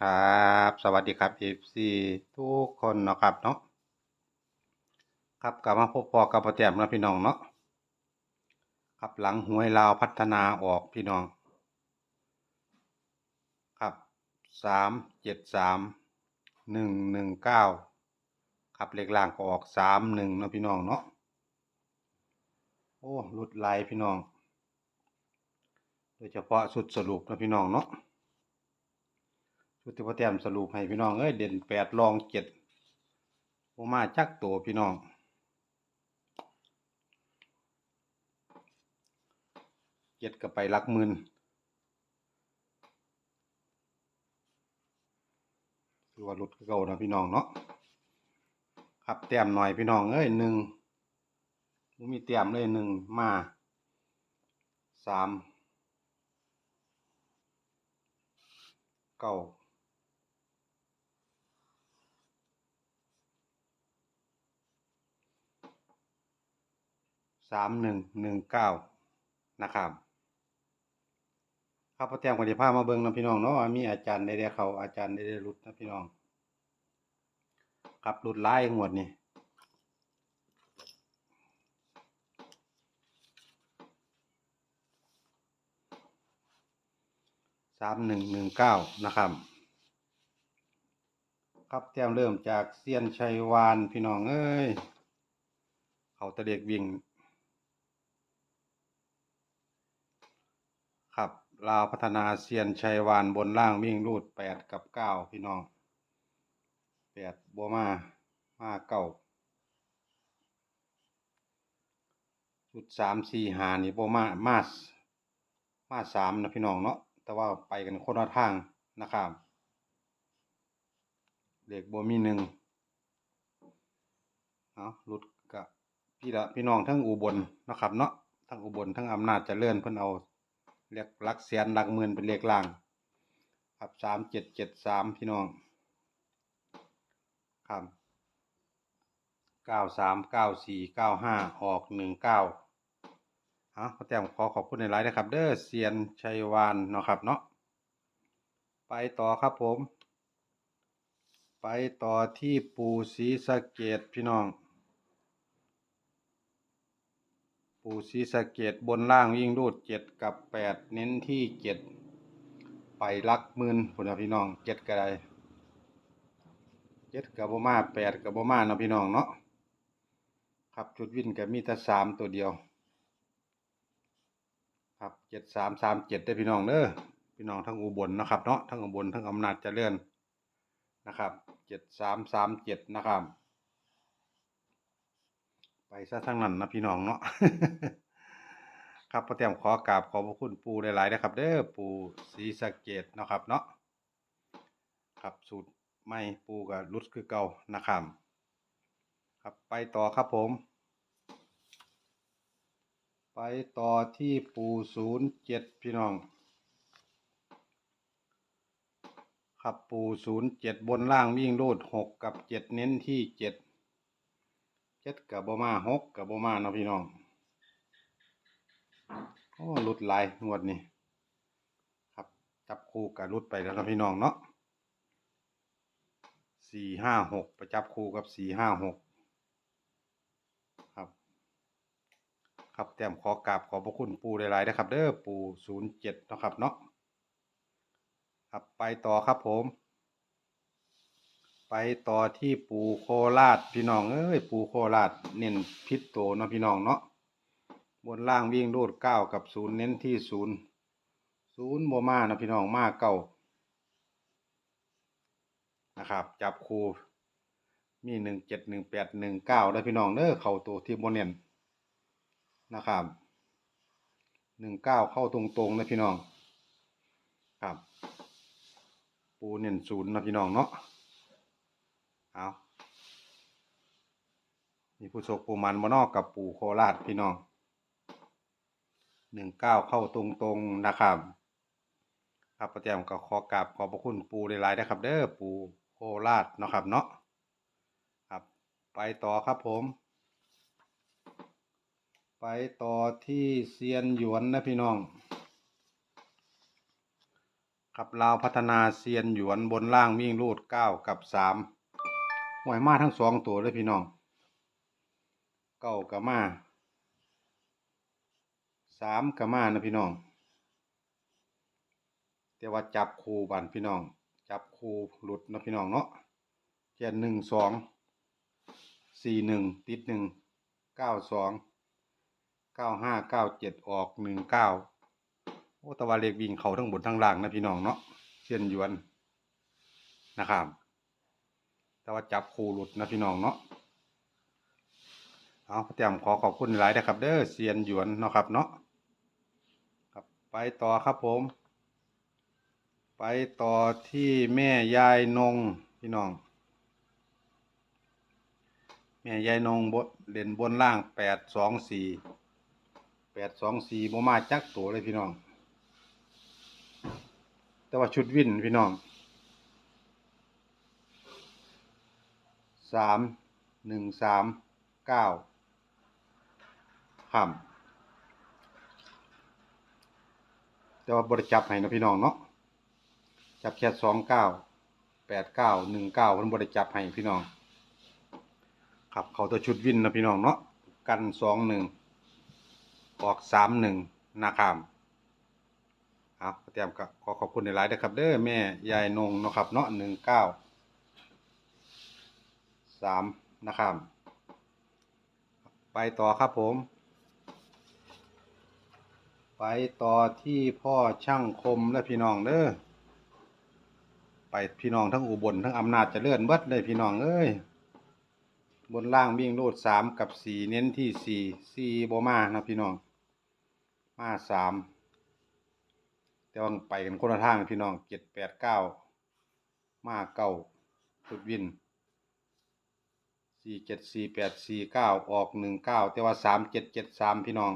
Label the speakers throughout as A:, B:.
A: ครับสวัสดีครับ FC ทุกคนเนาะครับเนาะครับกลับมาพบปอกับพ่อแต้มนะพี่น้องเนาะครับหลังหวยลาวพัฒนาออกพี่น้อง ครับสามเจ็ดสามหนึ่งหนึ่งเก้าครับเลขล่างก็ออกสามหนึ่งนะพี่น้องเนาะโอ้หลุดลายพี่น้อง โดยเฉพาะสุดสรุปนะพี่น้องเนาะ ชุดที่พ่อแต้มสรุปให้พี่น้องเอ้ยเด่นแปดรองเจ็ดโอมาจักตัวพี่น้อง เจ็ดก็ไปลักหมื่นคือว่าหลุดเก่านะพี่น้องเนาะครับแต้มหน่อยพี่น้องเอ้ยหนึ่งมีแต้มเลยหนึ่งมาสามเก้าามหนึ่งหนึ่งเก้านะครับครับพ่อแต้มคนที่พามาเบิ่งนะพี่น้องเนาะมีอาจารย์ได้ได้เขาอาจารย์ได้ได้รุดนะพี่น้อง ครับรุดไล่งวดนี่สามหนึ่งหนึ่งเก้านะครับ ครับแต้มเริ่มจากเซียนชัยวานพี่น้องเอ้ย เขาตะเด็กวิ่ง ครับ ลาวพัฒนาเซียนชัยวานบนล่างวิ่งรูดแปดกับเก้าพี่น้องแปดบัวมามาเก้าชุดสามสี่หานี่บัวมามาสมาสามนะพี่น้องเนาะแต่ว่าไปกันคนละทางนะครับเด็กบัวมีหนึ่งเอาหลุดกับพี่ละพี่น้องทั้งอุบลนะครับเนาะทั้งอุบลทั้งอำนาจเจริญเพิ่นเอา เรียกหลักแสนหลักหมื่นเป็นเลขล่าง ครับสามเจ็ดเจ็ดสามพี่น้องครับเก้าสามเก้าสี่เก้าห้าออกหนึ่งเก้าฮะขอแต้มขอขอบคุณในไลน์นะครับ เด้อเซียนชัยวานเนาะครับเนาะไปต่อครับผม ไปต่อที่ปูศรีสะเกดพี่น้อง ปูศรีสะเกดบนล่างวิ่งรูดเจ็ดกับแปดเน้นที่เจ็ดไปลักหมื่นพุ่นะพี่น้องเจ็ดก็ไดเจ็ดกับบมาแปดกับบมาเนาะพี่น้องเนาะครับจุดวิ่นกับมีแต่สามตัวเดียว ครับเจ็ดสามสามเจ็ดได้พี่น้องเด้อพี่น้องทั้งอุบลนะครับเนาะทั้งอุบลทั้งอำนาจเจริญนะครับเจ็ดสามสามเจ็ดนะครับ ซะทั้งนั้นนะพี่น้องเนาะ ครับพ่อแต้มขอกราบขอบพระคุณปูหลายๆนะครับ เด้อปูศรีสะเกดเนาะครับเนาะ ครับสูตรไม่ปูกับรุดคือเก่านะครับครับไปต่อครับผม ไปต่อที่ปูศูนย์เจ็ดพี่น้อง ครับปูศูนย์เจ็ดบนล่างวิ่งรูดหกกับเจ็ดเน้นที่เจ็ด เจ็ดกับบมาหกกับบมาเนาะพี่น้องโอ้ลุดลายงวดนี้ครับจับคู่กับรุดไปแล้วนะพี่น้องเนาะสี่ห้าหกไปจับคู่กับสี่ห้าหกครับ ครับแต้มขอกราบขอบพระคุณปูหลายๆนะครับ เด้อปูศูนย์เจ็ดนะครับเนาะครับไปต่อครับผม ไปต่อที่ปูโคราชพี่น้องเอ้ยปูโคราชเน้นพิษโตเนาะพี่น้องเนาะบนล่างวิ่งรูดเก้ากับศูนย์เน้นที่ศูนย์ศูนย์โมมานะพี่น้องมาเก้านะครับ จับคูมีหนึ่งเจ็ดหนึ่งแปดหนึ่งเก้าได้พี่น้องเด้อเข้าตัวที่โมเน้นนะครับหนึ่งเก้าเข้าตรงๆนะพี่น้อง ครับ ปูเน้นศูนย์นะพี่น้องเนาะ เอามีผู้โชคปูมันมานอกกับปู่โคราชพี่น้องหนึ่งเก้าเข้าตรงๆนะครับครับประเตรียมก็ขอกราบขอบพระคุณปูหลายๆนะครับ เด้อปูโคราชเนาะครับเนาะครับ ไปต่อครับผม ไปต่อที่เซียนหยวนนะพี่น้องครับลาวพัฒนาเซียนหยวนบนล่างวิ่งรูดเก้ากับสาม หวยมาทั้งสองตัวเลยพี่น้อง เก้ากับมาสามกับมานะพี่น้อง แต่ว่าจับคูบันพี่น้อง จับคูหลุดนะพี่น้องเนาะเจ็ดหนึ่งสองสี่หนึ่งติดหนึ่งเก้าสองเก้าห้าเก้าเจ็ดออกหนึ่งเก้าโอ้ตะวันเลขวิ่งเขาทั้งบนทั้งล่างนะพี่น้องเนาะเส้นยวนนะครับ แต่ว่าจับคู่หลุดนะพี่น้องเนาะเอาเตรียมขอขอบคุณหลายนะครับ เด้อเซียนหยวนเนาะครับเนาะครับไปต่อครับผม ไปต่อที่แม่ยายนงพี่น้อง แม่ยายนงบเด่นบนล่างแปดสองสี่แปดสองสี่บ่มาจักตัวเลยพี่น้อง แต่ว่าชุดวินพี่น้อง สามหนึ่งสามเก้าห้ำแต่ว่าบริจับให้นะพี่น้องเนาะจับแค่สองเก้าแปดเก้าหนึ่งเก้าเพิ่นบริจับให้พี่น้องครับเขาตัวชุดวินนะพี่น้องเนาะกันสองหนึ่งออกสามหนึ่งนะครับครับเตรียมกับขอขอบคุณในไลน์นะครับ เด้อแม่ยายนงเนาะครับเนาะหนึ่งเก้า สามนะครับ ไปต่อครับผม ไปต่อที่พ่อช่างคมและพี่น้องเด้อไปพี่น้องทั้งอุบลทั้งอำนาจเจริญเบิดเลยพี่น้องเอ้ยบนล่างวิ่งรูดสามกับสี่เน้นที่สี่สี่โบมานะพี่น้องมาสามแต่ว่าไปกันคนละทางพี่น้องเจ็ดแปดเก้ามาเก้าสุดวิน สี่เจ็ดสี่แปดสี่เก้าออกหนึ่งเก้าแต่ว่าสามเจ็ดเจ็ดสามพี่น้อง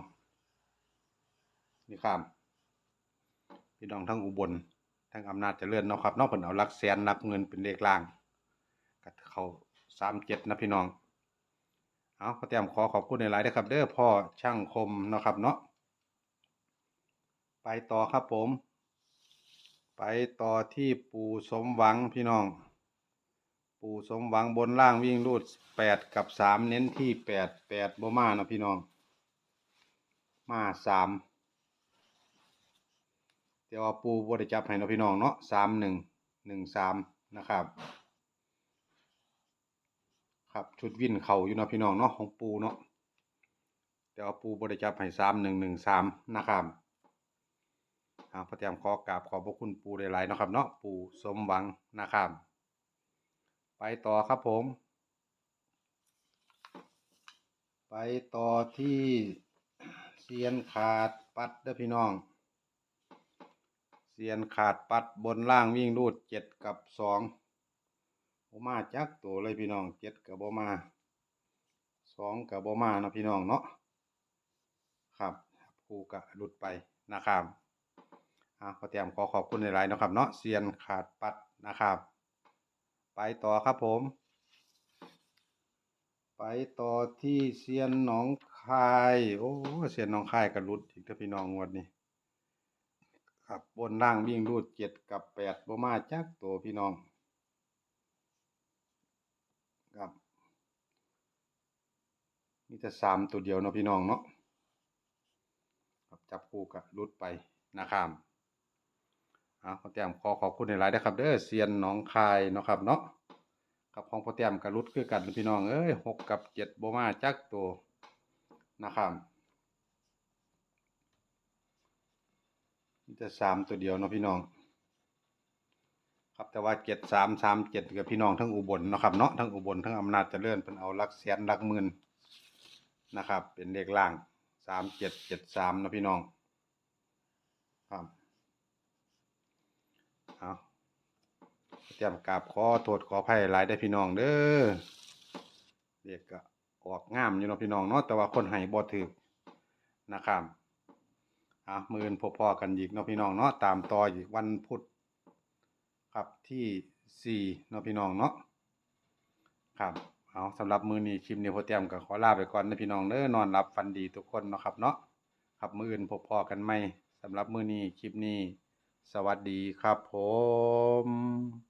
A: นี่ครับพี่น้องทั้งอุบลทั้งอำนาจเจริญเนาะครับนอกเพิ่นเอาลักแสนหลักเงินเป็นเลขล่างก็เขาสามเจ็ดนะพี่น้อง เอาขอเตรียมขอขอบคุณในไลน์ด้วยครับ เด้อพ่อช่างคมเนาะครับเนาะไปต่อครับผม ไปต่อที่ปู่สมหวังพี่น้อง ปู่สมหวังบนล่างวิ่งรูดแปดกับสามเน้นที่แปดแปดบ่มานะพี่น้อง มาสามแต่ว่าปูบริจับให้นะพี่น้องเนาะสามหนึ่งหนึ่งสามนะครับ ครับชุดวิ่นเข่าอยู่นะพี่น้องเนาะของปูเนาะแต่ว่าปูบริจับให้สามหนึ่งหนึ่งสามนะครับอ่าพระเตรียมขอกราบขอบพระคุณปูหลายๆนะครับเนาะปูสมหวังนะครับ ไปต่อครับผม ไปต่อที่เซียนขาดปัดเด้อพี่น้องเซียนขาดปัดบนล่างวิ่งรูดเจ็ดกับสองโบมาจักตัวเลยพี่น้องเจ็ดกับโบมาสองกับโบมานะพี่น้องเนาะครับครูกะหลุดไปนะครับอ่าขอเตรียมขอขอบคุณในไลน์นะครับเนาะเซียนขาดปัดนะครับ ไปต่อครับผม ไปต่อที่เซียนหนองคาย โอ้เซียนหนองคายกับรุดอีกเด้อพี่น้องงวดนี้ครับบนล่างวิ่งรูดเจ็ดกับแปดบ่มาจักตัวพี่น้องครับมีแต่สามตัวเดียวเนาะพี่น้องเนาะครับจับคู่กับรุดไปนะครับ อ่าขอแต้มขอขอบคุณในหลายนะครับเด้อเซียนหนองคายเนาะครับเนาะกับของพ่อแต้มกับรุดคือกันพี่น้องเอ้ยหกกับเจ็ดโบมาจักตัวนะครับมีแต่สามตัวเดียวเนาะพี่น้อง ครับแต่ว่าเจ็ดสามสามเจ็ดกับพี่น้องทั้งอุบลเนาะครับเนาะทั้งอุบลทั้งอำนาจเจริญเป็นเอาหลักแสนหลักหมื่นนะครับ เป็นเลขล่างสามเจ็ดเจ็ดสามนะพี่น้อง ครับเอา เตรียมกราบขอโทษขออภัยหลายได้พี่น้องเด้อเรียกก็ออกงามอยู่เนาะพี่น้องเนาะแต่ว่าคนให้บ่ถือนะครับอะมือนพบพอกันอีกเนาะพี่น้องเนาะตามต่ออีกวันพุธครับที่สี่เนาะพี่น้องเนาะครับเอาสำหรับมือนี้คลิปนี้พอเตรียมกับขอลาไปก่อนนะพี่น้องเด้อนอนหลับฝันดีทุกคนเนาะครับเนาะครับมืออื่นพบพอกันไหมสำหรับมือนี้คลิปนี้ สวัสดีครับผม